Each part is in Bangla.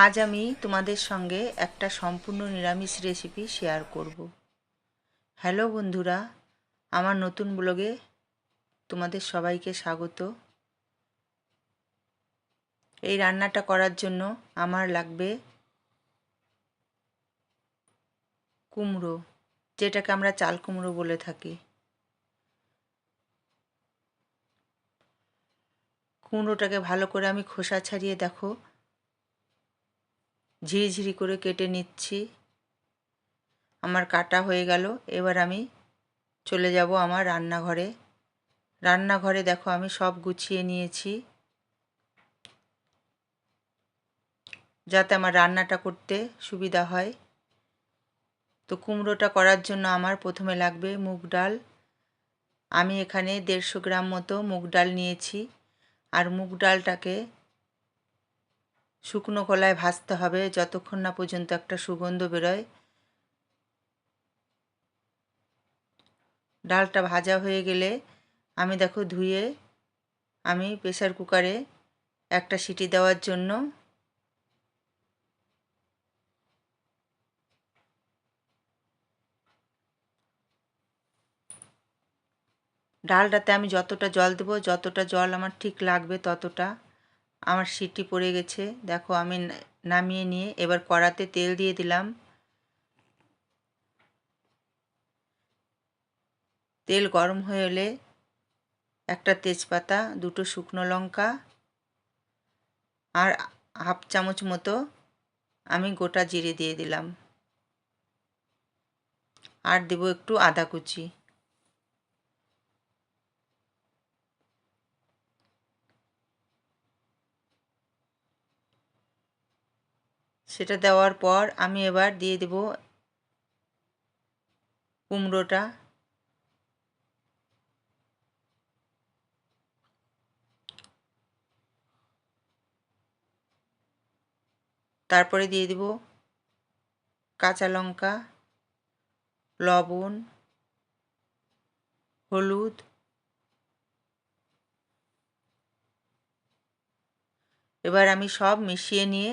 আজ আমি তোমাদের সঙ্গে একটা সম্পূর্ণ নিরামিষ রেসিপি শেয়ার করব। হ্যালো বন্ধুরা, আমার নতুন ব্লগে তোমাদের সবাইকে স্বাগত। এই রান্নাটা করার জন্য আমার লাগবে কুমড়ো, যেটাকে আমরা চাল কুমড়ো বলে থাকি। কুমড়োটাকে ভালো করে আমি খোসা ছাড়িয়ে দেখো ঝিরিঝিরি করে কেটে নিচ্ছি। আমার কাটা হয়ে গেল। এবার আমি চলে যাব আমার রান্নাঘরে। রান্নাঘরে দেখো আমি সব গুছিয়ে নিয়েছি। যাতে আমার রান্নাটা করতে সুবিধা হয়। তো কুমড়োটা করার জন্য আমার প্রথমে লাগবে মুগ ডাল। আমি এখানে দেড়শো গ্রাম মতো মুগ ডাল নিয়েছি। আর মুগ ডালটাকে শুকনো কলায় ভাজতে হবে। যতক্ষণ না পর্যন্ত একটা সুগন্ধ বেরোয়, ডালটা ভাজা হয়ে গেলে আমি দেখো ধুয়ে আমি প্রেসার কুকারে একটা সিটি দেওয়ার জন্য ডালটাতে আমি যতটা জল দেবো, যতটা জল আমার ঠিক লাগবে ততটা আমার সিটি পড়ে গেছে। দেখো, আমি নামিয়ে নিয়ে এবার কড়াতে তেল দিয়ে দিলাম। তেল গরম হয়ে এলে একটা তেজপাতা, দুটো শুকনো লঙ্কা আর হাফ চামচ মতো আমি গোটা জিরে দিয়ে দিলাম। আর দেবো একটু আদা কুচি। সেটা দেওয়ার পর আমি এবার দিয়ে দেব কুমড়োটা। তারপরে দিয়ে দেব কাঁচা লঙ্কা, লবণ, হলুদ। এবার আমি সব মিশিয়ে নিয়ে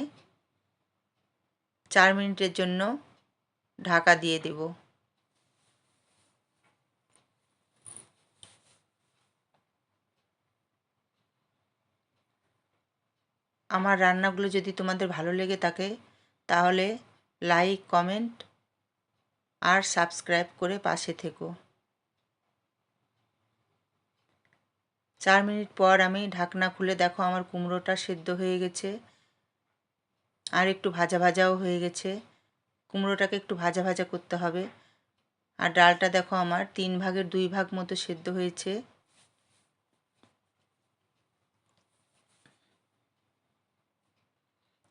চার মিনিটের জন্য ঢাকা দিয়ে দেব। আমার রান্নাগুলো যদি তোমাদের ভালো লেগে থাকে, তাহলে লাইক, কমেন্ট আর সাবস্ক্রাইব করে পাশে থেকো। চার মিনিট পর আমি ঢাকনা খুলে দেখো আমার কুমড়োটা সেদ্ধ হয়ে গেছে। আর একটু ভাজা ভাজাও হয়ে গেছে। কুমড়োটাকে একটু ভাজা ভাজা করতে হবে। আর ডালটা দেখো আমার তিন ভাগের দুই ভাগ মতো সেদ্ধ হয়েছে।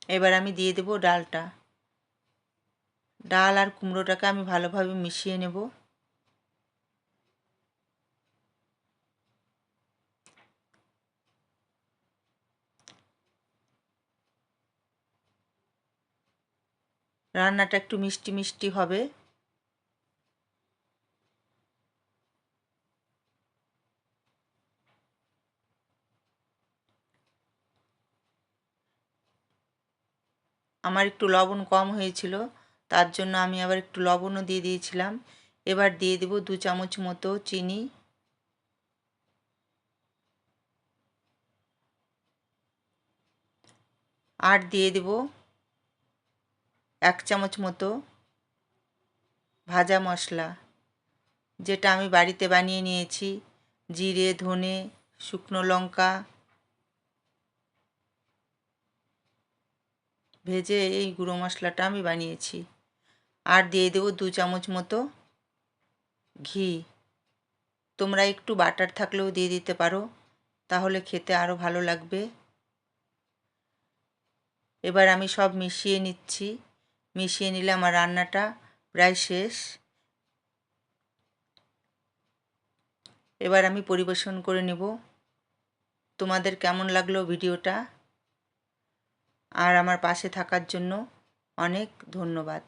এবার আমি দিয়ে দেব ডালটা। ডাল আর কুমড়োটাকে আমি ভালোভাবে মিশিয়ে নেব। রান্নাটা একটু মিষ্টি মিষ্টি হবে। আমার একটু লবণ কম হয়েছিল, তার জন্য আমি আবার একটু লবণও দিয়ে দিয়েছিলাম। এবার দিয়ে দেব দু চামচ মতো চিনি। আর দিয়ে দেব এক চামচ মতো ভাজা মশলা, যেটা আমি বাড়িতে বানিয়ে নিয়েছি। জিরে, ধনে, শুকনো লঙ্কা। ভেজে এই গুঁড়ো মশলাটা আমি বানিয়েছি। আর দিয়ে দেবো দু চামচ মতো ঘি। তোমরা একটু বাটার থাকলেও দিয়ে দিতে পারো, তাহলে খেতে আরও ভালো লাগবে। এবার আমি সব মিশিয়ে নিচ্ছি। মিশিয়ে নিলে আমার রান্নাটা প্রায় শেষ। এবার আমি পরিবেশন করে নেব। তোমাদের কেমন লাগল ভিডিওটা? আর আমার পাশে থাকার জন্য অনেক ধন্যবাদ।